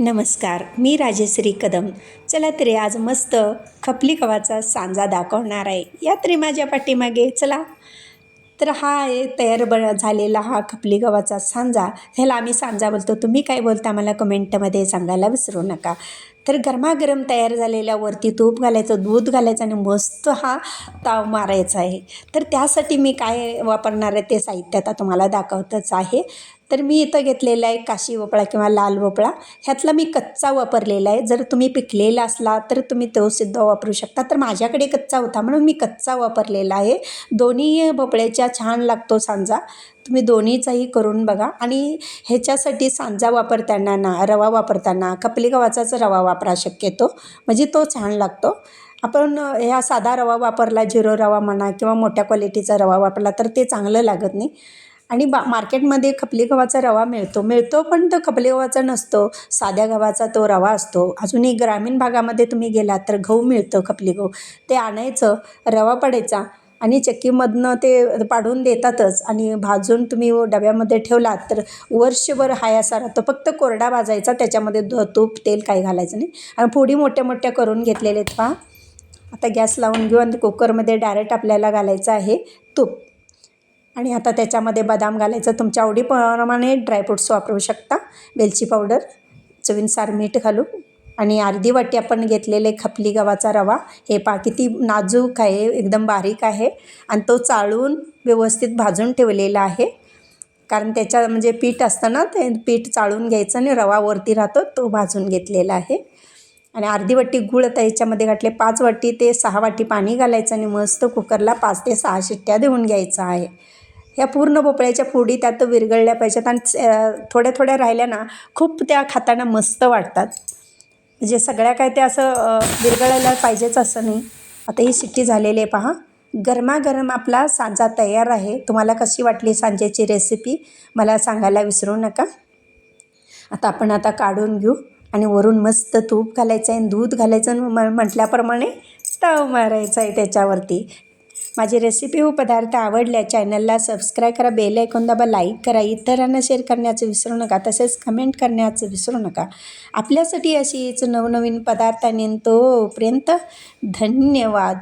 नमस्कार मी राजश्री कदम. चला तरी आज मस्त खपली गव्हाचा सांजा दाखवणार आहे. या तरी माझ्या पाठीमागे चला. तर हा आहे तयार ब झालेला हा खपली गव्हाचा सांजा. ह्याला आम्ही सांजा बोलतो. तुम्ही काय बोलता मला कमेंटमध्ये सांगायला विसरू नका. तर गरमागरम तयार झालेल्या वरती तूप घालायचं दूध घालायचं आणि मस्त हा ताव मारायचा आहे. तर त्यासाठी मी काय वापरणार आहे ते साहित्य आता तुम्हाला दाखवतच आहे. तर मी इथं घेतलेला आहे काशी भोपळा किंवा लाल भोपळा ह्यातला मी कच्चा वापरलेला आहे. जर तुम्ही पिकलेला असला तर तुम्ही तो सुद्धा वापरू शकता. तर माझ्याकडे कच्चा होता म्हणून मी कच्चा वापरलेला आहे. दोन्ही भोपळ्याच्या छान लागतो सांजा. तुम्ही दोन्हीचाही करून बघा. आणि ह्याच्यासाठी सांजा वापरताना ना रवा वापरताना खपली गव्हाचाच रवा वापरा. शक्यतो. म्हणजे तो छान लागतो. आपण ह्या साधा रवा वापरला झिरो रवा म्हणा किंवा मोठ्या क्वालिटीचा रवा वापरला तर ते चांगलं लागत नाही. आणि बा मार्केटमध्ये खपली गव्हाचा रवा मिळतो. मिळतो पण तो खपली गव्हाचा नसतो. साध्या गव्हाचा तो रवा असतो. अजूनही ग्रामीण भागामध्ये तुम्ही गेलात तर गहू मिळतं खपली गहू. ते आणायचं रवा पडायचा. आणि चक्कीमधनं ते पाडून देतातच. आणि भाजून तुम्ही डब्यामध्ये ठेवलात तर वर्षभर हाय असा राहतो. फक्त कोरडा भाजायचा त्याच्यामध्ये ध तूप तेल काही घालायचं नाही. आणि फोडी मोठ्या मोठ्या करून घेतलेले आहेत पहा. आता गॅस लावून घेऊ आणि कुकरमध्ये डायरेक्ट आपल्याला घालायचं आहे तूप. आणि आता त्याच्यामध्ये बदाम घालायचं. तुमच्या आवडीप्रमाणे ड्रायफ्रूट्स वापरू शकता. वेलची पावडर चवीनुसार मीठ घालू आणि अर्धी वाटी आपण घेतलेले खपली गव्हाचा रवा हे पा किती नाजूक आहे एकदम बारीक आहे. आणि तो चाळून व्यवस्थित भाजून ठेवलेला आहे. कारण त्याच्या म्हणजे पीठ असतं ना ते पीठ चाळून घ्यायचं आणि रवा वरती राहतो तो भाजून घेतलेला आहे. आणि अर्धी वाटी गूळ आता याच्यामध्ये घातले पाच वाटी ते सहा वाटी पाणी घालायचं आणि मस्त कुकरला पाच ते सहा शिट्ट्या देऊन घ्यायचं आहे. ह्या पूर्ण भोपळ्याच्या फोडी त्यात विरघळल्या पाहिजेत आणि थोड्या थोड्या राहिल्या ना खूप त्या खाताना मस्त वाटतात. म्हणजे सगळ्या काय ते असं विरघळायला पाहिजेच असं नाही. आता ही शिट्टी झालेली आहे पहा. गरमागरम आपला सांजा तयार आहे. तुम्हाला कशी वाटली सांजेची रेसिपी मला सांगायला विसरू नका. आता आपण आता काढून घेऊ आणि वरून मस्त तूप घालायचं आहे दूध घालायचं आणि म म्हटल्याप्रमाणे तव मारायचं आहे त्याच्यावरती. माझी रेसिपी व पदार्थ आवडल्या चॅनलला सबस्क्राईब करा बेल ऐकून दाबा लाईक करा इतरांना शेअर करण्याचं विसरू नका तसेच कमेंट करण्याचं विसरू नका. आपल्यासाठी अशीच नवनवीन पदार्थ आणि पर्यंत धन्यवाद.